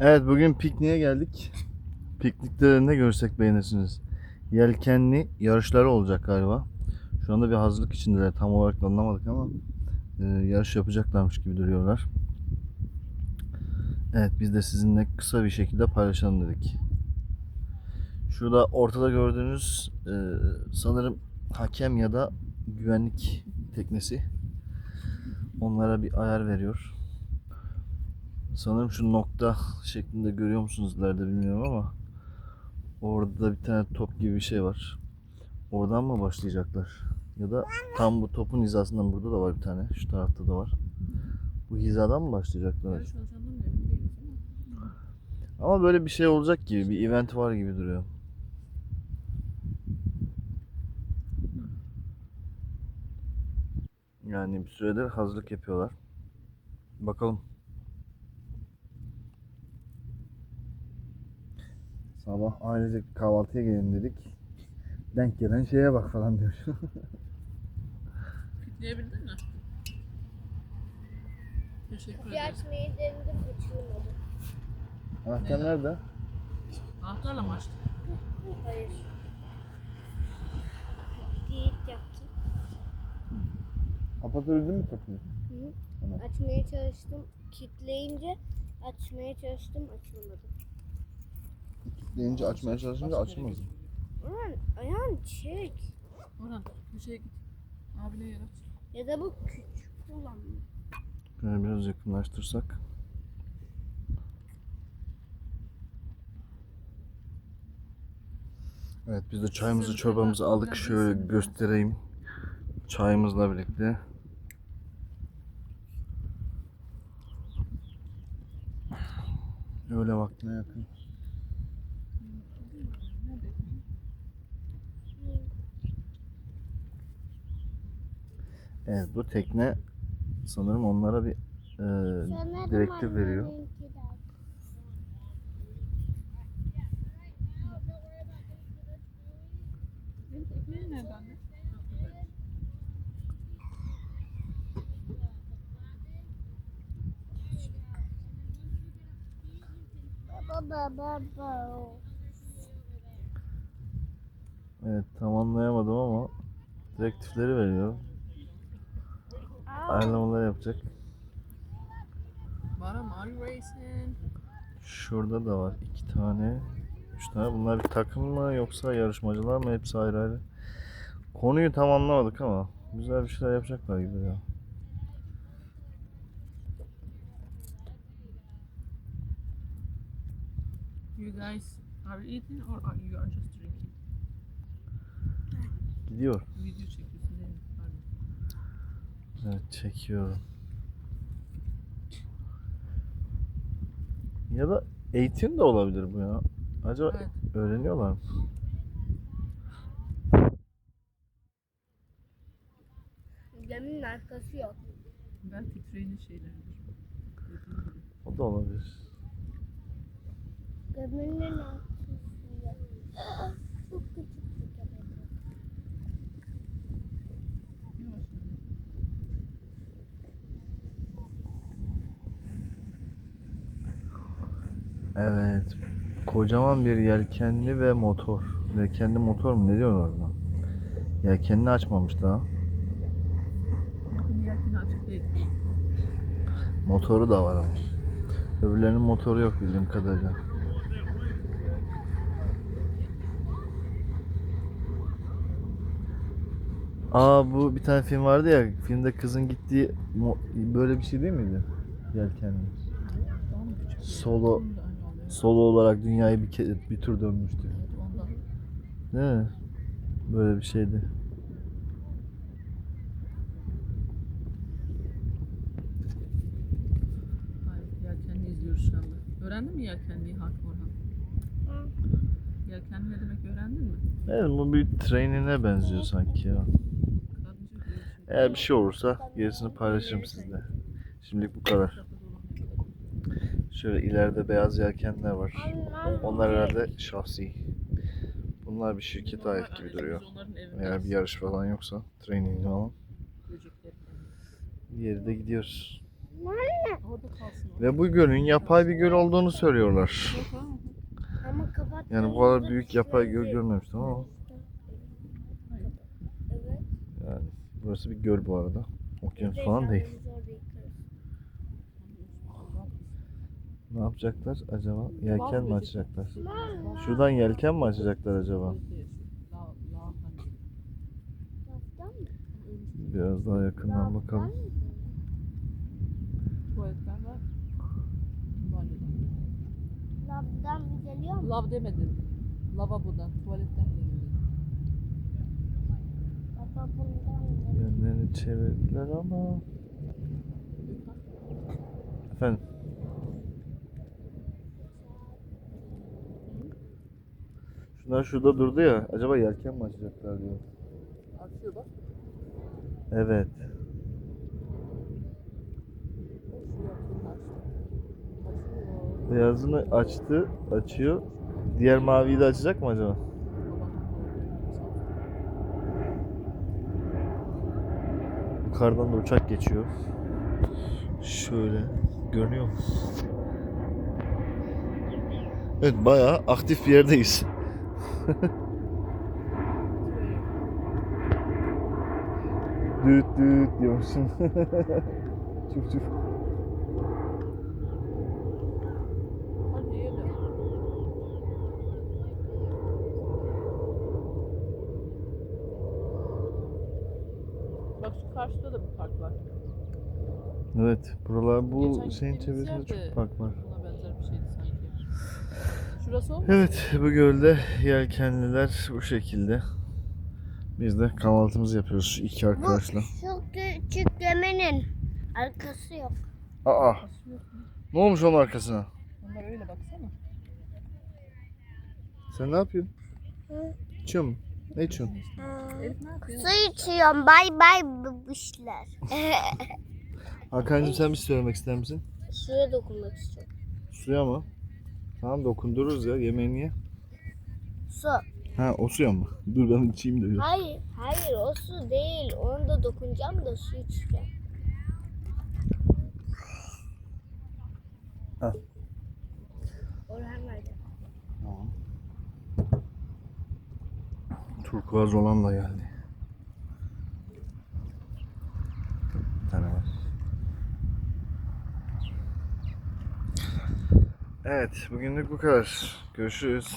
Evet bugün pikniğe geldik. Piknikte ne görsek beğenirsiniz. Yelkenli yarışları olacak galiba. Şu anda bir hazırlık içindeler. Tam olarak anlamadık ama e, yarış yapacaklarmış gibi duruyorlar. Evet biz de sizinle kısa bir şekilde paylaşalım dedik. Şurada ortada gördüğünüz e, sanırım hakem ya da güvenlik teknesi. Onlara bir ayar veriyor. Sanırım şu nokta şeklinde görüyor musunuz ileride bilmiyorum ama orada bir tane top gibi bir şey var. Oradan mı başlayacaklar? Ya da tam bu topun hizasından burada da var bir tane. Şu tarafta da var. Bu hizadan mı başlayacaklar? Ama. Ama böyle bir şey olacak gibi, bir event var gibi duruyor. Yani bir süredir hazırlık yapıyorlar. Bakalım. Sabah ailecek kahvaltıya gelin dedik. Denk gelen şeye bak falan diyor. Pikleyebildin mi? Teşekkür ederim. açmayı denedim uçurmadı. Anahtar nerede? Anahtarla mı açtın? Hayır. Geyik yaptım. Kapatabildin mi kapıyı? Hı. Açmaya çalıştım. Kitleyince açmaya çalıştım açılmadı. Deyince açmaya çalışınca açılmaz. Aman ayağını çek. Orhan şey git. Abine yer aç. Ya da bu küçük olan mı? Böyle biraz yakınlaştırsak. Evet biz de çayımızı çorbamızı aldık. Şöyle göstereyim. Çayımızla birlikte. Öyle vaktine yakın. Evet bu tekne sanırım onlara bir e, direktif veriyor. Evet tam anlayamadım ama direktifleri veriyor. Ayarlamalar yapacak. Şurada da var iki tane. Üç tane. Bunlar bir takım mı yoksa yarışmacılar mı? Hepsi ayrı ayrı. Konuyu tam anlamadık ama güzel bir şeyler yapacaklar gibi ya. You guys are eating or are you are just drinking? Gidiyor. Video? Pardon. Evet çekiyorum. Ya da eğitim de olabilir bu ya. Acaba Evet. öğreniyorlar mı? Geminin arkası yok. Belki training şeyleridir. O da olabilir. Geminin arkası yok. Çok küçük Evet. Kocaman bir yelkenli ve motor. Yelkenli motor mu? Ne diyorlar buna? Yelkenini açmamış daha. Yelkeni açık değil. Motoru da var ama. Öbürlerinin motoru yok bildiğim kadarıyla. Aa bu bir tane film vardı ya. Filmde kızın gittiği böyle bir şey değil miydi? Yelkenli. Solo solo olarak dünyayı bir, ke- bir tur dönmüştü. Evet, ondan. Değil mi? Böyle bir şeydi. Hayır, yelkenli izliyoruz şu anda. Öğrendin mi yelkenliyi Hakan Orhan? Hı. Yelkenli ne demek öğrendin mi? Evet bu bir trainine benziyor sanki ya. Kadıncı şey. Eğer bir şey olursa gerisini paylaşırım sizle. Şimdilik bu kadar. Şöyle ileride beyaz yelkenler var. Onlar herhalde şahsi. Bunlar bir şirkete ait gibi duruyor. Eğer bir yarış falan yoksa, training falan. Yere de gidiyoruz. Ve bu gölün yapay bir göl olduğunu söylüyorlar. Ama kapat. Yani bu kadar büyük yapay göl görmemiştim ama Evet. yani burası bir göl bu arada. Okyanus falan değil. Biz orada yıkarız. Ne yapacaklar acaba? Yelken mi açacaklar? Şuradan yelken mi açacaklar acaba? Hani. Biraz daha yakından bakalım. Laftan mı geliyor mu? Lav demedim. Lavabodan, tuvaletten geliyor. Yönlerini çevirdiler ama... Efendim? Şunlar şurada durdu ya. Acaba yelken mi açacaklar diyor. Açıyor bak. Evet. Beyazını açtı, açıyor. Diğer maviyi de açacak mı acaba? Yukarıdan da uçak geçiyor. Şöyle görünüyor mu? Evet bayağı aktif bir yerdeyiz. düt düt diyorsun. çuf çuf. Bak şu karşıda da bir park var. Evet buralar bu Geçen şeyin çevresinde çok park var. Buna benzer bir şeydi sanki. Şurası o mu? Evet bu gölde yelkenliler bu şekilde. Biz de kahvaltımızı yapıyoruz iki arkadaşla. Şu küçük geminin arkası yok. Aa mu? ne olmuş onun arkasına? Onlar öyle baksana. Sen ne yapıyorsun? Hı. İçiyor musun? Ne içiyorsun? Su içiyorum. Bay bay bebişler. Hakan'cığım sen bir şey söylemek ister misin? Suya dokunmak istiyorum. Suya mı? Tamam dokundururuz ya yemeğini ye. Su. Ha o suya mı? Dur ben içeyim de. bir. Hayır, hayır o su değil. Onu da dokunacağım da su içeceğim. Al. Orhan nerede? Tamam. Turkuaz olan da geldi. Bir tane var. Evet, bugünlük bu kadar. Görüşürüz.